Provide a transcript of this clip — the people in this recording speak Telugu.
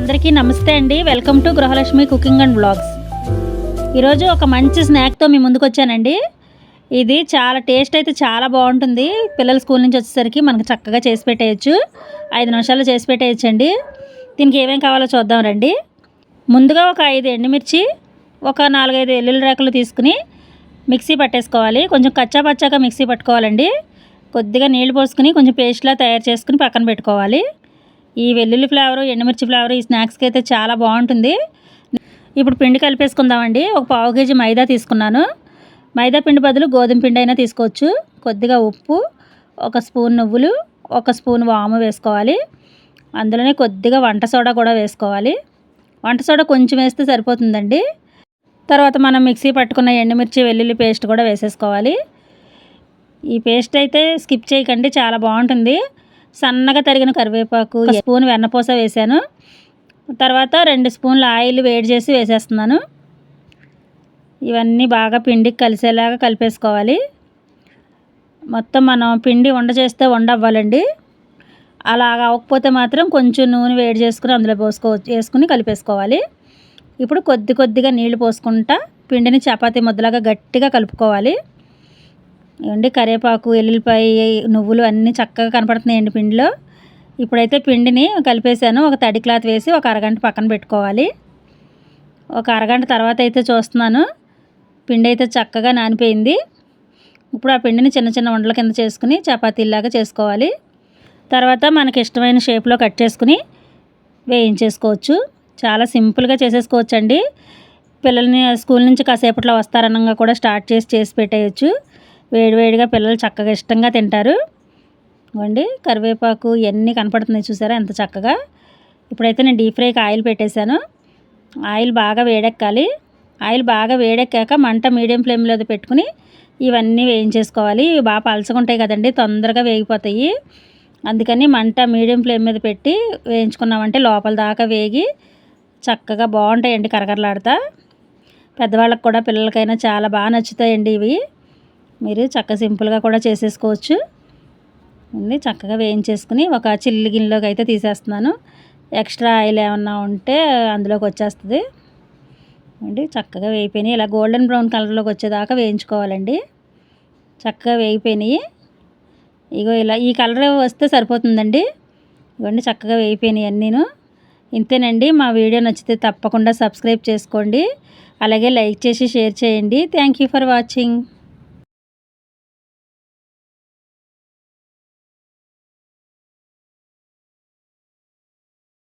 అందరికీ నమస్తే అండి. Welcome to Gruhalakshmi cooking and blogs ఈరోజు ఒక మంచి స్నాక్తో మీ ముందుకు వచ్చానండి. ఇది చాలా టేస్ట్ అయితే చాలా బాగుంటుంది. పిల్లలు స్కూల్ నుంచి వచ్చేసరికి మనకు చక్కగా చేసి పెట్టేయచ్చు. ఐదు నిమిషాల్లో చేసి పెట్టేయచ్చు అండి దీనికి ఏమేమి కావాలో చూద్దాం రండి. ముందుగా ఒక ఐదు ఎండుమిర్చి ఒక నాలుగైదు ఎల్లుల్లి రేకలు తీసుకుని మిక్సీ పట్టేసుకోవాలి. కొంచెం కచ్చా పచ్చాగా మిక్సీ పట్టుకోవాలండి. కొద్దిగా నీళ్ళు పోసుకుని కొంచెం పేస్ట్లా తయారు చేసుకుని పక్కన పెట్టుకోవాలి. ఈ వెల్లుల్లి ఫ్లేవరు ఎండుమిర్చి ఫ్లేవర్ ఈ స్నాక్స్కి అయితే చాలా బాగుంటుంది. ఇప్పుడు పిండి కలిపేసుకుందామండి. ఒక పావు కేజీ మైదా తీసుకున్నాను. మైదా పిండి బదులు గోధుమ పిండి అయినా తీసుకోవచ్చు. కొద్దిగా ఉప్పు ఒక స్పూన్ నువ్వులు ఒక స్పూన్ వాము వేసుకోవాలి. అందులోనే కొద్దిగా వంట సోడా కూడా వేసుకోవాలి. వంట సోడా కొంచెం వేస్తే సరిపోతుందండి. తర్వాత మనం మిక్సీ పట్టుకున్న ఎండుమిర్చి వెల్లుల్లి పేస్ట్ కూడా వేసేసుకోవాలి. ఈ పేస్ట్ అయితే స్కిప్ చేయకండి చాలా బాగుంటుంది. సన్నగా తరిగిన కరివేపాకు స్పూన్ వెన్నపూస వేసాను తర్వాత రెండు స్పూన్ల ఆయిల్ వేడి చేసి వేసేస్తున్నాను. ఇవన్నీ బాగా పిండికి కలిసేలాగా కలిపేసుకోవాలి. మొత్తం మనం పిండి వండ చేస్తే వండ అవ్వాలండి. అలాగ అవ్వకపోతే మాత్రం కొంచెం నూనె వేడి చేసుకుని అందులో పోసుకో వేసుకుని కలిపేసుకోవాలి. ఇప్పుడు కొద్ది కొద్దిగా నీళ్ళు పోసుకుంటా పిండిని చపాతీ ముద్దలాగా గట్టిగా కలుపుకోవాలి. ఇవ్వండి కరివేపాకు ఎల్లుల్లిపాయ నువ్వులు అన్నీ చక్కగా కనపడుతున్నాయండి పిండిలో. ఇప్పుడైతే పిండిని కలిపేసాను ఒక తడి క్లాత్ వేసి ఒక అరగంట పక్కన పెట్టుకోవాలి. ఒక అరగంట తర్వాత అయితే చూస్తున్నాను. పిండి అయితే చక్కగా నానిపోయింది. ఇప్పుడు ఆ పిండిని చిన్న చిన్న వండల కింద చేసుకుని చపాతీలాగా చేసుకోవాలి. తర్వాత మనకి ఇష్టమైన షేప్లో కట్ చేసుకుని వేయించేసుకోవచ్చు. చాలా సింపుల్గా చేసేసుకోవచ్చు అండి పిల్లల్ని స్కూల్ నుంచి కాసేపట్లో వస్తారనంగా కూడా స్టార్ట్ చేసి చేసి పెట్టేయచ్చు. వేడివేడిగా పిల్లలు చక్కగా ఇష్టంగా తింటారు. ఇవ్వండి కరివేపాకు ఇవన్నీ కనపడుతున్నాయి చూసారా ఎంత చక్కగా. ఇప్పుడైతే నేను డీప్ ఫ్రైకి ఆయిల్ పెట్టేశాను. ఆయిల్ బాగా వేడెక్కాలి. ఆయిల్ బాగా వేడెక్కాక మంట మీడియం ఫ్లేమ్లో పెట్టుకుని ఇవన్నీ వేయించేసుకోవాలి. ఇవి బాగా పలసగుంటాయి కదండి తొందరగా వేగిపోతాయి. అందుకని మంట మీడియం ఫ్లేమ్ మీద పెట్టి వేయించుకున్నామంటే లోపల దాకా వేగి చక్కగా బాగుంటాయండి కరకరలాడతా. పెద్దవాళ్ళకి కూడా పిల్లలకైనా చాలా బాగా నచ్చుతాయండి ఇవి. మీరు చక్క సింపుల్గా కూడా చేసేసుకోవచ్చు. అండి చక్కగా వేయించేసుకుని ఒక చిల్లి గిన్నెలోకి అయితే తీసేస్తున్నాను. ఎక్స్ట్రా ఆయిల్ ఏమన్నా ఉంటే అందులోకి వచ్చేస్తుంది. అండి చక్కగా వేయిపోయినాయి. ఇలా గోల్డెన్ బ్రౌన్ కలర్లోకి వచ్చేదాకా వేయించుకోవాలండి. చక్కగా వేగిపోయినాయి ఇగో ఇలా ఈ కలర్ వస్తే సరిపోతుందండి. ఇవన్నీ చక్కగా వేయిపోయినాయి అన్నీను. ఇంతేనండి. మా వీడియో నచ్చితే తప్పకుండా సబ్స్క్రైబ్ చేసుకోండి. అలాగే లైక్ చేసి షేర్ చేయండి. Thank you for watching.